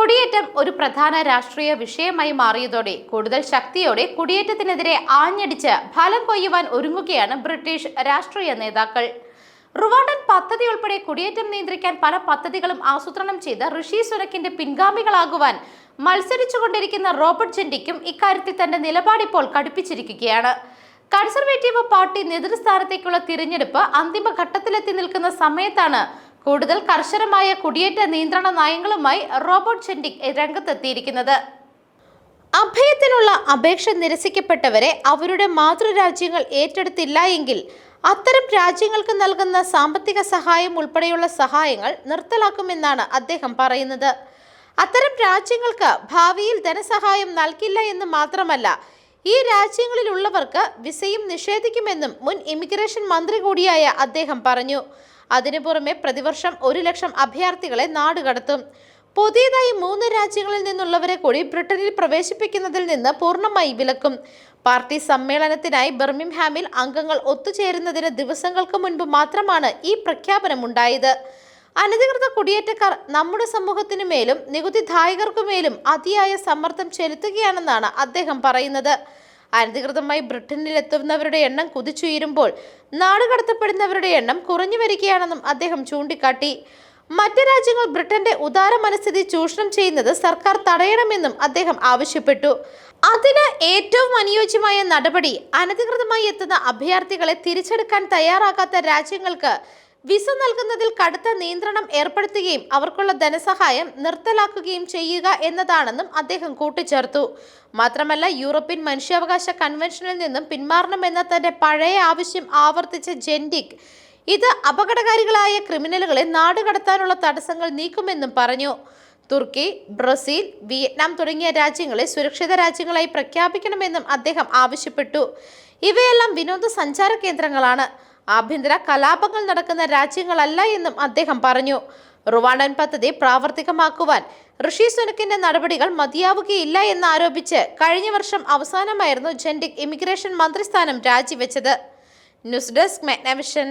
കുടിയേറ്റം ഒരു പ്രധാന രാഷ്ട്രീയ വിഷയമായി മാറിയതോടെ കൂടുതൽ ശക്തിയോടെ കുടിയേറ്റത്തിനെതിരെ ആഞ്ഞടിച്ച് ഫലം കൊയ്യുവാൻ ഒരുങ്ങുകയാണ് ബ്രിട്ടീഷ് രാഷ്ട്രീയ നേതാക്കൾ. റുവാണ്ടൻ പദ്ധതി ഉൾപ്പെടെ കുടിയേറ്റം നിയന്ത്രിക്കാൻ പല പദ്ധതികളും ആസൂത്രണം ചെയ്ത് ഋഷി സുനക്കിന്റെ പിൻഗാമികളാകുവാൻ മത്സരിച്ചുകൊണ്ടിരിക്കുന്ന റോബർട്ട് ജെൻഡിക്കും ഇക്കാര്യത്തിൽ തന്റെ നിലപാടിപ്പോൾ കടുപ്പിച്ചിരിക്കുകയാണ്. കൺസർവേറ്റീവ് പാർട്ടി നേതൃസ്ഥാനത്തേക്കുള്ള തിരഞ്ഞെടുപ്പ് അന്തിമഘട്ടത്തിലെത്തി നിൽക്കുന്ന സമയത്താണ് കൂടുതൽ കർശനമായ കുടിയേറ്റ നിയന്ത്രണ നയങ്ങളുമായി റോബോട്ട് ചെൻഡിക് രംഗത്തെത്തിയിരിക്കുന്നത്. അഭയത്തിനുള്ള അപേക്ഷ നിരസിക്കപ്പെട്ടവരെ അവരുടെ മാതൃരാജ്യങ്ങൾ ഏറ്റെടുത്തില്ല എങ്കിൽ അത്തരം രാജ്യങ്ങൾക്ക് നൽകുന്ന സാമ്പത്തിക സഹായം ഉൾപ്പെടെയുള്ള സഹായങ്ങൾ നിർത്തലാക്കുമെന്നാണ് അദ്ദേഹം പറയുന്നത്. അത്തരം രാജ്യങ്ങൾക്ക് ഭാവിയിൽ ധനസഹായം നൽകില്ല എന്ന് മാത്രമല്ല ഈ രാജ്യങ്ങളിലുള്ളവർക്ക് വിസയും നിഷേധിക്കുമെന്നും മുൻ ഇമിഗ്രേഷൻ മന്ത്രി കൂടിയായ അദ്ദേഹം പറഞ്ഞു. അതിനു പുറമെ പ്രതിവർഷം ഒരു ലക്ഷം അഭയാർത്ഥികളെ നാടുകടത്തും പുതിയതായി മൂന്ന് രാജ്യങ്ങളിൽ നിന്നുള്ളവരെ കൂടി ബ്രിട്ടനിൽ പ്രവേശിപ്പിക്കുന്നതിൽ നിന്ന് പൂർണമായി വിലക്കും. പാർട്ടി സമ്മേളനത്തിനായി ബർമിംഹാമിൽ അംഗങ്ങൾ ഒത്തുചേരുന്നതിന് ദിവസങ്ങൾക്ക് മുൻപ് മാത്രമാണ് ഈ പ്രഖ്യാപനമുണ്ടായത്. അനധികൃത കുടിയേറ്റക്കാർ നമ്മുടെ സമൂഹത്തിനു മേലും നികുതിദായകർക്കുമേലും അതിയായ സമ്മർദ്ദം ചെലുത്തുകയാണെന്നാണ് അദ്ദേഹം പറയുന്നത്. അനധികൃതമായി ബ്രിട്ടനിൽ എത്തുന്നവരുടെ എണ്ണം കുതിച്ചുയരുമ്പോൾ നാടുകടത്തപ്പെടുന്നവരുടെ എണ്ണം കുറഞ്ഞു വരികയാണെന്നും അദ്ദേഹം ചൂണ്ടിക്കാട്ടി. മറ്റ് രാജ്യങ്ങൾ ബ്രിട്ടന്റെ ഉദാര മനസ്ഥിതി ചൂഷണം ചെയ്യുന്നത് സർക്കാർ തടയണമെന്നും അദ്ദേഹം ആവശ്യപ്പെട്ടു. അതിന് ഏറ്റവും അനുയോജ്യമായ നടപടി അനധികൃതമായി എത്തുന്ന അഭയാർത്ഥികളെ തിരിച്ചെടുക്കാൻ തയ്യാറാകാത്ത രാജ്യങ്ങൾക്ക് വിസ നൽകുന്നതിൽ കടുത്ത നിയന്ത്രണം ഏർപ്പെടുത്തുകയും അവർക്കുള്ള ധനസഹായം നിർത്തലാക്കുകയും ചെയ്യുക എന്നതാണെന്നും അദ്ദേഹം കൂട്ടിച്ചേർത്തു. മാത്രമല്ല യൂറോപ്യൻ മനുഷ്യാവകാശ കൺവെൻഷനിൽ നിന്നും പിന്മാറണമെന്ന തന്റെ പഴയ ആവശ്യം ആവർത്തിച്ച ജെൻഡിക് ഇത് അപകടകാരികളായ ക്രിമിനലുകളെ നാടുകടത്താനുള്ള തടസ്സങ്ങൾ നീക്കുമെന്നും പറഞ്ഞു. തുർക്കി ബ്രസീൽ വിയറ്റ്നാം തുടങ്ങിയ രാജ്യങ്ങളെ സുരക്ഷിത രാജ്യങ്ങളായി പ്രഖ്യാപിക്കണമെന്നും അദ്ദേഹം ആവശ്യപ്പെട്ടു. ഇവയെല്ലാം വിനോദസഞ്ചാര കേന്ദ്രങ്ങളാണ്. ആഭ്യന്തര കലാപങ്ങൾ നടക്കുന്ന രാജ്യങ്ങളല്ല എന്നും അദ്ദേഹം പറഞ്ഞു. റുവാണ്ടൻ പദ്ധതി പ്രാവർത്തികമാക്കുവാൻ ഋഷി സുനക്കിന്റെ നടപടികൾ മതിയാവുകയില്ല എന്നാരോപിച്ച് കഴിഞ്ഞ വർഷം അവസാനമായിരുന്നു ജെൻഡിക് ഇമിഗ്രേഷൻ മന്ത്രിസ്ഥാനം രാജിവെച്ചത്. News desk മെഗ്നവിഷൻ.